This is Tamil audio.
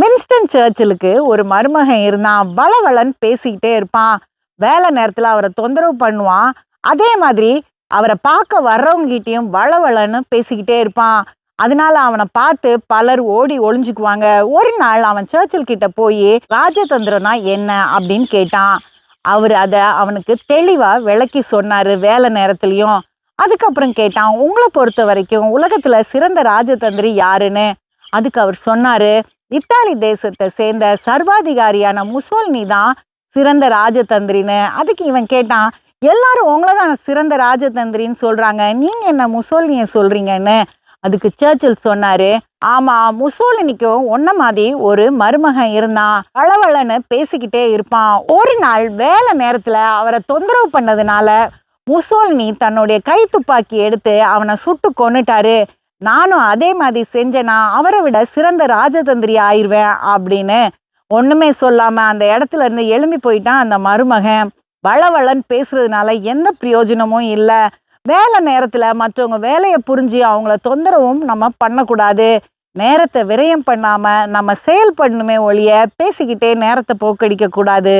வின்ஸ்டன் சர்ச்சிலுக்கு ஒரு மருமகன் இருந்தான். வளவளன்னு பேசிக்கிட்டே இருப்பான். வேலை நேரத்தில் அவரை தொந்தரவு பண்ணுவான். அதே மாதிரி அவரை பார்க்க வர்றவங்ககிட்டையும் வளவளன்னு பேசிக்கிட்டே இருப்பான். அதனால அவனை பார்த்து பலர் ஓடி ஒளிஞ்சுக்குவாங்க. ஒரு நாள் அவன் சர்ச்சில் கிட்ட போய் ராஜதந்திரம்னா என்ன? அப்படின்னு கேட்டான். அவர் அதை அவனுக்கு தெளிவாக விளக்கி சொன்னார் வேலை நேரத்துலையும். அதுக்கப்புறம் கேட்டான் உங்களை பொறுத்த வரைக்கும் உலகத்தில் சிறந்த ராஜதந்திரி யாருன்னு? அதுக்கு அவர் சொன்னார் இத்தாலி தேசத்தை சேர்ந்த சர்வாதிகாரியான முசோல்னி தான் சிறந்த ராஜதந்திரின்னு. அதுக்கு இவன் கேட்டான் எல்லாரும் உங்களை தான் சிறந்த ராஜதந்திரின்னு சொல்றாங்க. நீங்க என்ன முசோல்னியை சொல்றீங்கன்னு? அதுக்கு சர்ச்சில் சொன்னாரு ஆமா முசோலினிக்கும் ஒன்ன மாதிரி ஒரு மருமகன் இருந்தான். அளவளன்னு பேசிக்கிட்டே இருப்பான். ஒரு நாள் வேலை நேரத்துல அவரை தொந்தரவு பண்ணதுனால முசோலினி தன்னுடைய கை துப்பாக்கி எடுத்து அவனை சுட்டு கொன்னுட்டாரு. நானும் அதே மாதிரி செஞ்சேனா அவரை விட சிறந்த ராஜதந்திரி ஆயிருவேன் அப்படின்னு ஒன்றுமே சொல்லாமல் அந்த இடத்துல இருந்து எழும்பி போயிட்டான் அந்த மருமகன். வளவளன்னு பேசுறதுனால எந்த பிரயோஜனமும் இல்லை. வேலை நேரத்தில் மற்றவங்க வேலையை புரிஞ்சு அவங்கள தொந்தரவும் நம்ம பண்ணக்கூடாது. நேரத்தை விரயம் பண்ணாமல் நம்ம செயல்படணுமே ஒழிய பேசிக்கிட்டே நேரத்தை போக்கடிக்க கூடாது